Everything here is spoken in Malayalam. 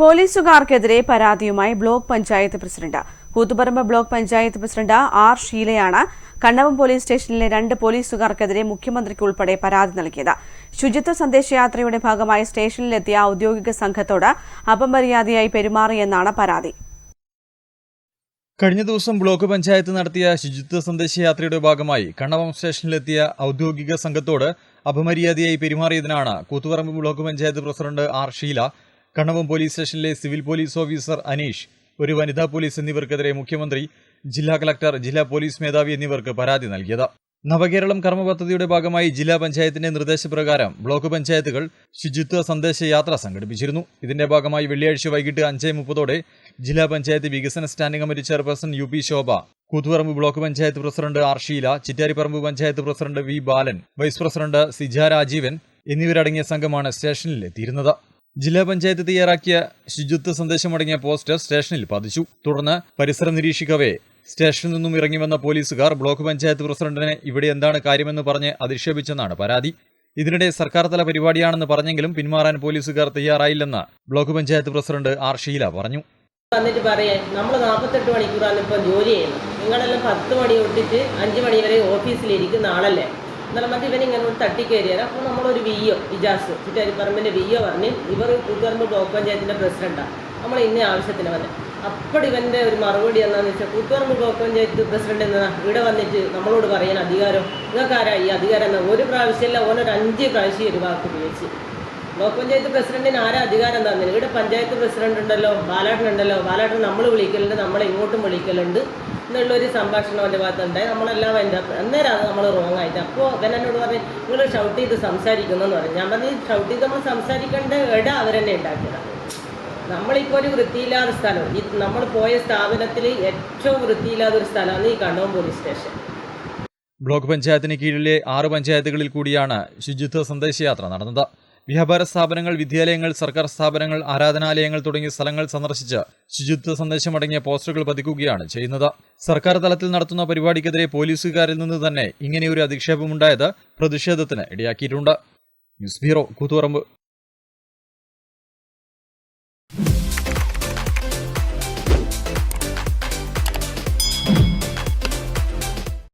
പോലീസുകാർക്കെതിരെ പരാതിയുമായി block panchayat president. Koothuparamba block panchayat president R ഷീലയാണ് Kannavam police സ്റ്റേഷനിലെ രണ്ട് പോലീസുകാർക്കെതിരെ മുഖ്യമന്ത്രിക്ക് ഉൾപ്പെടെ പരാതി നൽകിയത്. ശുചിത്വ സന്ദേശയാത്രയുടെ ഭാഗമായി സ്റ്റേഷനിലെത്തിയ ഔദ്യോഗിക സംഘത്തോട് അപമര്യാദയായി പെരുമാറിയെന്നാണ് പരാതി. കഴിഞ്ഞ ദിവസം ബ്ലോക്ക് പഞ്ചായത്ത് നടത്തിയ ശുചിത്വ സന്ദേശയാത്രയുടെ ഭാഗമായി കണ്ണവം സ്റ്റേഷനിലെത്തിയ ഔദ്യോഗിക സംഘത്തോട് അപമര്യാദയായി പെരുമാറിയതിനാണ് Koothuparamba block panchayat president R Sheela Kannavam police സ്റ്റേഷനിലെ സിവിൽ പോലീസ് ഓഫീസർ അനീഷ് ഒരു വനിതാ പോലീസ് എന്നിവർക്കെതിരെ മുഖ്യമന്ത്രി ജില്ലാ കളക്ടർ ജില്ലാ പോലീസ് മേധാവി എന്നിവർക്ക് പരാതി നൽകിയത്. നവകേരളം കർമ്മ പദ്ധതിയുടെ ഭാഗമായി ജില്ലാ പഞ്ചായത്തിന്റെ നിർദ്ദേശപ്രകാരം ബ്ലോക്ക് പഞ്ചായത്തുകൾ ശുചിത്വ സന്ദേശ യാത്ര സംഘടിപ്പിച്ചിരുന്നു. ഇതിന്റെ ഭാഗമായി വെള്ളിയാഴ്ച വൈകിട്ട് അഞ്ചേ മുപ്പതോടെ ജില്ലാ പഞ്ചായത്ത് വികസന standing committee chairperson U P Shobha Koothuparamba block panchayat president R Sheela Chittariparamba panchayat president V Balan vice president Sija Rajeevan എന്നിവരടങ്ങിയ സംഘമാണ് സ്റ്റേഷനിൽ എത്തിയിരുന്നത് ജില്ലാ പഞ്ചായത്ത് തയ്യാറാക്കിയ ശുചിത്വ സന്ദേശമടങ്ങിയ പോസ്റ്റർ സ്റ്റേഷനിൽ പതിച്ചു. തുടർന്ന് പരിസരം നിരീക്ഷിക്കവേ. സ്റ്റേഷനിൽ നിന്നും ഇറങ്ങി വന്ന പോലീസുകാർ ബ്ലോക്ക് പഞ്ചായത്ത് പ്രസിഡന്റിനെ ഇവിടെ എന്താണ് കാര്യമെന്ന് പറഞ്ഞ് അധിക്ഷേപിച്ചെന്നാണ് പരാതി. ഇതിനിടെ സർക്കാർ തല പരിപാടിയാണെന്ന് പറഞ്ഞെങ്കിലും പിന്മാറാൻ പോലീസുകാർ തയ്യാറായില്ലെന്ന് block panchayat president R. Sheela പറഞ്ഞു. വന്നിട്ട് പറയാ നമ്മൾ നാൽപ്പത്തെട്ട് മണിക്കൂറാണ് ഇപ്പം ജോലി ചെയ്യുന്നത്. നിങ്ങളെല്ലാം പത്ത് മണി തൊട്ടിട്ട് അഞ്ച് മണി വരെ ഓഫീസിലിരിക്കുന്ന ആളല്ലേ? എന്നാലും മറ്റേ ഇവൻ ഇങ്ങനെ ഒരു തട്ടിക്കയറിയാൽ അപ്പോൾ നമ്മളൊരു വി ഒ ഇജാസ് ചുറ്റാരിപ്പറമ്പിന്റെ വി ഒ പറഞ്ഞ് ഇവർ കൂത്തുപറമ്പ് ബ്ലോക്ക് പഞ്ചായത്തിന്റെ പ്രസിഡന്റാണ് നമ്മൾ ഇന്ന ആവശ്യത്തിന് വന്നത് അപ്പോൾ ഇവന്റെ ഒരു മറുപടി എന്താണെന്ന് വെച്ചാൽ കൂത്തുപറമ്പ് ബ്ലോക്ക് പഞ്ചായത്ത് പ്രസിഡന്റ് എന്നാ ഇവിടെ വന്നിട്ട് നമ്മളോട് പറയാൻ അധികാരം. നിങ്ങൾക്കാരാ ഈ അധികാരം എന്നാ? ഒരു പ്രാവശ്യമല്ല ഓനൊരു അഞ്ച് പ്രാവശ്യം ഒരു വാക്ക് ഉപയോഗിച്ച്. ബ്ലോക്ക് പഞ്ചായത്ത് പ്രസിഡന്റിന് ആരാ അധികാരം തന്നില്ല ഇവിടെ പഞ്ചായത്ത് പ്രസിഡന്റ് ഉണ്ടല്ലോ ബാലാട്ടൻ ഉണ്ടല്ലോ. ബാലാട്ടൻ നമ്മൾ വിളിക്കലുണ്ട് നമ്മളെ ഇങ്ങോട്ടും വിളിക്കലുണ്ട്. എന്നുള്ളൊരു സംഭാഷണം അവന്റെ ഭാഗത്തുണ്ടായി. നമ്മളെല്ലാം അതിന്റെ അന്നേരമാണ് നമ്മൾ റോങ് ആയിട്ട്. അപ്പോൾ അവൻ എന്നോട് പറഞ്ഞു നിങ്ങൾ ഷൗട്ട് ചെയ്ത് സംസാരിക്കുന്നു എന്ന് പറഞ്ഞു. ഞാൻ പറഞ്ഞു ഷൗട്ട് ചെയ്ത് നമ്മൾ സംസാരിക്കേണ്ട ഇട അവരെന്നെ ഉണ്ടാക്കിയതാണ് നമ്മളിപ്പോൾ ഒരു വൃത്തിയില്ലാത്ത സ്ഥലം. ഈ നമ്മൾ പോയ സ്ഥാപനത്തിൽ ഏറ്റവും വൃത്തിയില്ലാത്ത ഒരു സ്ഥലമാണ് ഈ കണ്ണവം പോലീസ് സ്റ്റേഷൻ. ബ്ലോക്ക് പഞ്ചായത്തിന് കീഴിലെ ആറ് പഞ്ചായത്തുകളിൽ കൂടിയാണ് ശുചിത്വ സന്ദേശയാത്ര നടന്നത്. വ്യാപാര സ്ഥാപനങ്ങൾ വിദ്യാലയങ്ങൾ സർക്കാർ സ്ഥാപനങ്ങൾ ആരാധനാലയങ്ങൾ തുടങ്ങിയ സ്ഥലങ്ങൾ സന്ദർശിച്ച് ശുചിത്വ സന്ദേശമടങ്ങിയ പോസ്റ്ററുകൾ പതിക്കുകയാണ് ചെയ്യുന്നത്. സർക്കാർ തലത്തിൽ നടത്തുന്ന പരിപാടിക്കെതിരെ പോലീസുകാരിൽ നിന്ന് തന്നെ ഇങ്ങനെയൊരു അധിക്ഷേപമുണ്ടായത് പ്രതിഷേധത്തിന് ഇടയാക്കിയിട്ടുണ്ട്. News bureau Koothuparamba.